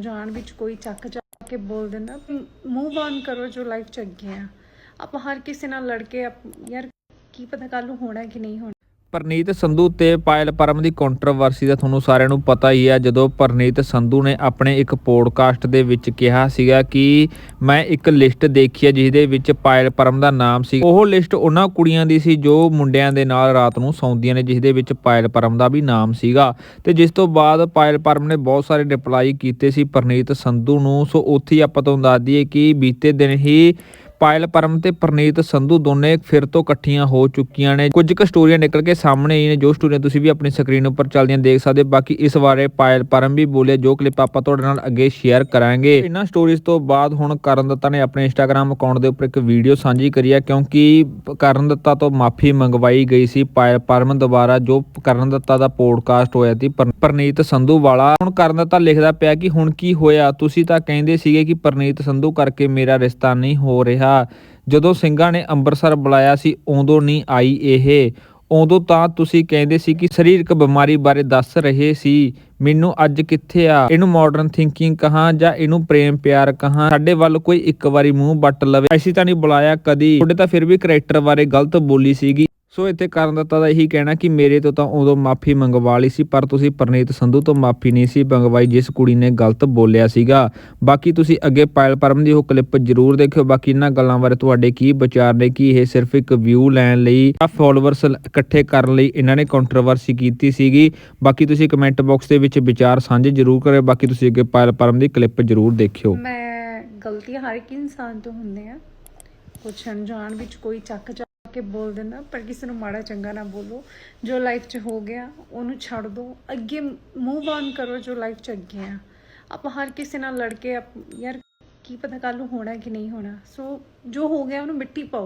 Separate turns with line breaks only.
ਜਾਣ ਵਿੱਚ ਕੋਈ ਚੱਕ ਚੱਕ ਕੇ ਬੋਲ ਦਿੰਦਾ ਮੂਵ ਔਨ ਕਰੋ ਜੋ ਲਾਈਫ ਚ ਅੱਗੇ ਆ। ਆਪਾਂ ਹਰ ਕਿਸੇ ਨਾਲ ਲੜ ਕੇ ਆਪ- ਯਾਰ ਕੀ ਪਤਾ ਕੱਲ ਨੂੰ ਹੋਣਾ ਕਿ ਨਹੀਂ ਹੋਣਾ।
ਪਰਨੀਤ ਸੰਧੂ ਤੇ ਪਾਇਲ ਪਰਮ ਦੀ ਕੰਟਰੋਵਰਸੀ ਦਾ ਤੁਹਾਨੂੰ ਸਾਰਿਆਂ ਨੂੰ ਪਤਾ ਹੀ ਹੈ। ਜਦੋਂ ਪਰਨੀਤ ਸੰਧੂ ਨੇ ਆਪਣੇ ਇੱਕ ਪੋਡਕਾਸਟ ਦੇ ਵਿੱਚ ਕਿਹਾ ਸੀਗਾ ਕਿ ਮੈਂ ਇੱਕ ਲਿਸਟ ਦੇਖੀ ਹੈ ਜਿਸ ਦੇ ਵਿੱਚ ਪਾਇਲ ਪਰਮ ਦਾ ਨਾਮ ਸੀ। ਉਹ ਲਿਸਟ ਉਹਨਾਂ ਕੁੜੀਆਂ ਦੀ ਸੀ ਜੋ ਮੁੰਡਿਆਂ ਦੇ ਨਾਲ ਰਾਤ ਨੂੰ ਸੌਂਦੀਆਂ ਨੇ ਜਿਸ ਦੇ ਵਿੱਚ ਪਾਇਲ ਪਰਮ ਦਾ ਵੀ ਨਾਮ ਸੀਗਾ। ਤੇ ਜਿਸ ਤੋਂ ਬਾਅਦ ਪਾਇਲ ਪਰਮ ਨੇ ਬਹੁਤ ਸਾਰੇ ਰਿਪਲਾਈ ਕੀਤੇ ਸੀ ਪਰਨੀਤ ਸੰਧੂ ਨੂੰ। ਸੋ ਉੱਥੇ ਹੀ ਆਪਾਂ ਤੁਹਾਨੂੰ ਦੱਸ ਦਈਏ ਕਿ ਬੀਤੇ ਦਿਨ ਹੀ ਪਾਇਲ, ਪਰਮ ਤੇ ਪ੍ਰਨੀਤ ਸੰਧੂ ਦੋਨੇ ਫਿਰ ਤੋਂ ਇਕੱਠੀਆਂ ਹੋ ਚੁੱਕੀਆਂ ਨੇ। ਕੁਝ ਕੁ ਸਟੋਰੀਆਂ ਨਿਕਲ ਕੇ ਸਾਹਮਣੇ ਆਈ ਨੇ। ਜੋ ਸਟੋਰੀਆਂ ਤੁਸੀਂ ਵੀ ਆਪਣੀ ਸਕਰੀਨ ਉੱਪਰ ਚੱਲਦੀਆਂ ਦੇਖ ਸਕਦੇ ਹੋ। ਬਾਕੀ ਇਸ ਬਾਰੇ ਪਾਇਲ, ਪਰਮ ਵੀ ਬੋਲੇ, ਜੋ ਕਲਿੱਪ ਆਪਾਂ ਤੁਹਾਡੇ ਨਾਲ ਅੱਗੇ ਸ਼ੇਅਰ ਕਰਾਂਗੇ। ਇਹਨਾਂ ਸਟੋਰੀਜ਼ ਤੋਂ ਬਾਅਦ ਹੁਣ ਕਰਨ ਦੱਤਾ ਨੇ ਆਪਣੇ ਇੰਸਟਾਗ੍ਰam ਅਕਾਊਂਟ ਦੇ ਉੱਪਰ ਇੱਕ ਵੀਡੀਓ ਸਾਂਝੀ ਕਰੀ ਹੈ। ਕਿਉਂਕਿ ਕਰਨ ਦੱਤਾ ਤੋਂ ਮਾਫੀ ਮੰਗਵਾਈ ਗਈ ਸੀ ਪਾਇਲ, ਪਰਮ ਦੁਆਰਾ ਜੋ ਕਰਨ ਦੱਤਾ ਦਾ ਪੋਡਕਾਸਟ ਹੋਇਆ ਸੀ, ਪਰ- ਪ੍ਰਨੀਤ ਸੰਧੂ ਵਾਲਾ। ਹੁਣ ਕਰਨ ਦੱਤਾ ਲਿਖਦਾ ਪਿਆ ਕਿ ਹੁਣ ਕੀ ਹੋਇਆ? ਤੁਸੀਂ ਤਾਂ ਕਹਿੰਦੇ ਸੀਗੇ ਕਿ ਪ੍ਰਨੀਤ ਸੰਧੂ ਕਰਕੇ ਮੇਰਾ ਰਿਸ਼ਤਾ ਨਹੀਂ ਹੋ ਰਿਹਾ। ਜਦੋਂ ਸਿੰਘਾਂ ਨੇ ਅੰਮ੍ਰਿਤਸਰ ਬੁਲਾਇਆ ਸੀ, ਉਦੋਂ ਨਹੀਂ ਆਈ ਇਹ। ਉਦੋਂ ਤਾਂ ਤੁਸੀਂ ਕਹਿੰਦੇ ਸੀ ਕਿ ਸਰੀਰਕ ਬਿਮਾਰੀ ਬਾਰੇ ਦੱਸ ਰਹੇ ਸੀ। ਮੈਨੂੰ ਅੱਜ ਕਿੱਥੇ ਆ? ਇਹਨੂੰ ਮਾਡਰਨ ਥਿੰਕਿੰਗ ਕਹਾਂ ਜਾਂ ਇਹਨੂੰ ਪ੍ਰੇਮ ਪਿਆਰ ਕਹਾਂ? ਸਾਡੇ ਵੱਲ ਕੋਈ ਇੱਕ ਵਾਰੀ ਮੂੰਹ ਵੱਟ ਲਵੇ। ਅਸੀਂ ਤਾਂ ਨਹੀਂ ਬੁਲਾਇਆ ਕਦੀ। ਤੁਹਾਡੇ ਤਾਂ ਫਿਰ ਵੀ ਕਰੈਕਟਰ ਬਾਰੇ ਗਲਤ ਬੋਲੀ ਸੀਗੀ। ਸੋ ਇੱਥੇ ਕਰਨ ਦਿੱਤਾ ਦਾ ਇਹੀ ਕਹਿਣਾ ਕਿ ਮੇਰੇ ਤੋਂ ਤਾਂ ਉਦੋਂ ਮਾਫੀ ਮੰਗਵਾ ਲਈ ਸੀ, ਪਰ ਤੁਸੀਂ ਪਰਨੀਤ ਸੰਧੂ ਤੋਂ ਮਾਫੀ ਨਹੀਂ ਸੀ ਮੰਗਵਾਈ, ਜਿਸ ਕੁੜੀ ਨੇ ਗਲਤ ਬੋਲਿਆ ਸੀਗਾ। ਬਾਕੀ ਤੁਸੀਂ ਅੱਗੇ ਪਾਇਲ ਪਰਮ ਦੀ ਉਹ ਕਲਿੱਪ ਜ਼ਰੂਰ ਦੇਖਿਓ। ਬਾਕੀ ਇਹਨਾਂ ਗੱਲਾਂ ਬਾਰੇ ਤੁਹਾਡੇ ਕੀ ਵਿਚਾਰ ਨੇ, ਕਿ ਇਹ ਸਿਰਫ ਇੱਕ ਵਿਊ ਲੈਣ ਲਈ ਜਾਂ ਫਾਲੋਅਰਸ ਇਕੱਠੇ ਕਰਨ ਲਈ ਇਹਨਾਂ ਨੇ ਕੰਟਰੋਵਰਸੀ ਕੀਤੀ ਸੀਗੀ? ਬਾਕੀ ਤੁਸੀਂ ਕਮੈਂਟ ਬਾਕਸ ਦੇ ਵਿੱਚ ਵਿਚਾਰ ਸਾਂਝੇ ਜ਼ਰੂਰ ਕਰਿਓ। ਬਾਕੀ ਤੁਸੀਂ ਅੱਗੇ ਪਾਇਲ ਪਰਮ ਦੀ ਕਲਿੱਪ ਜ਼ਰੂਰ ਦੇਖਿਓ।
ਮੈਂ ਗਲਤੀਆਂ ਹਰ ਇੱਕ ਇਨਸਾਨ ਤੋਂ ਹੁੰਦੇ ਆ। ਕੁਛ ਅਣਜਾਣ ਵਿੱਚ ਕੋਈ ਚੱਕ ਕੇ ਬੋਲ ਦਿੰਦਾ ਪਰ ਕਿਸੇ ਨੂੰ ਮਾੜਾ ਚੰਗਾ ਨਾ ਬੋਲੋ। ਜੋ ਲਾਈਫ 'ਚ ਹੋ ਗਿਆ, ਉਹਨੂੰ ਛੱਡ ਦਿਓ ਅੱਗੇ ਮੂਵ ਔਨ ਕਰੋ ਜੋ ਲਾਈਫ 'ਚ ਅੱਗੇ ਆ। ਆਪਾਂ ਹਰ ਕਿਸੇ ਨਾਲ ਲੜ ਕੇ ਆਪ- ਯਾਰ, ਕੀ ਪਤਾ ਕੱਲ ਨੂੰ ਹੋਣਾ ਕਿ ਨਹੀਂ ਹੋਣਾ। ਸੋ ਜੋ ਹੋ ਗਿਆ, ਉਹਨੂੰ ਮਿੱਟੀ ਪਾਓ।